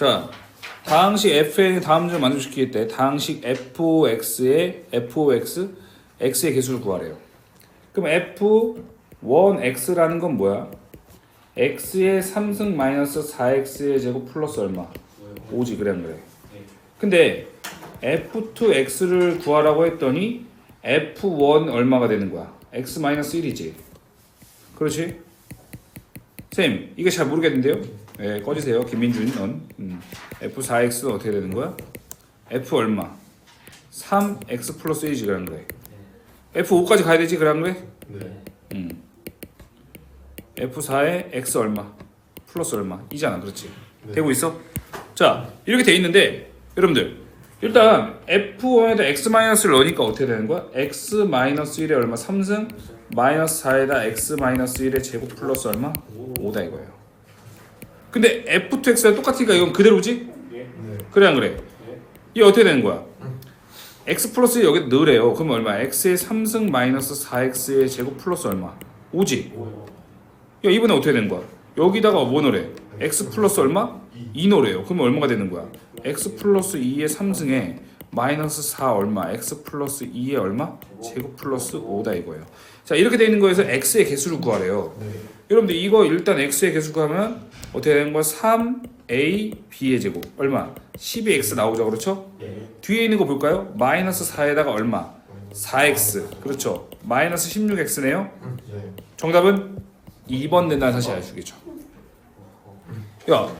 자, 다항식 fn의 다음 점 만족시킬 때 다항식 fx의 fx x의 개수를 구하래요. 그럼 f1x라는 건 뭐야? x의 3승 마이너스 4x의 제곱 플러스 얼마? 5지 그래 안 그래? 근데 f2x를 구하라고 했더니 f1 얼마가 되는 거야? x 마이너스 1이지. 그렇지? 쌤, 이거 잘 모르겠는데요? 예, 꺼지세요. 김민준, 넌. 음. F4X는 어떻게 되는 거야? F 얼마? 3X 플러스 1이지, 그런 거야. F5까지 가야 되지, 그런 거야? 네. 음. F4에 X 얼마? 플러스 얼마? 이잖아, 그렇지? 네. 되고 있어? 자, 이렇게 돼 있는데, 여러분들, 일단 F1에다 X-를 넣으니까 어떻게 되는 거야? X-1에 얼마? 3승 마이너스 4에다 X-1의 제곱 플러스 얼마? 5다 이거예요. 근데 F2X랑 똑같으니까 이건 그대로지? 네. 그래 안 그래? 이게 어떻게 되는 거야? X 플러스 1 여기 넣으래요. 그럼 얼마? X의 3승 마이너스 4X의 제곱 플러스 얼마? 5지? 야 이번에 어떻게 되는 거야? 여기다가 뭐 넣으래? X 플러스 얼마? 2 넣으래요. 그러면 얼마가 되는 거야? X 플러스 2의 3승에 마이너스 4 얼마? X 플러스 2의 얼마? 제곱 플러스 5다 이거예요. 자 이렇게 돼 있는 거에서 X의 개수를 구하래요. 네. 여러분들 이거 일단 x의 개수 구하면 어떻게 되는 거야? 3a b의 제곱 얼마? 12x 나오죠 그렇죠? 네. 뒤에 있는 거 볼까요? 마이너스 4에다가 얼마? 4x 그렇죠? 마이너스 16x네요 네. 정답은 2번 된다는 사실 알수있겠죠 야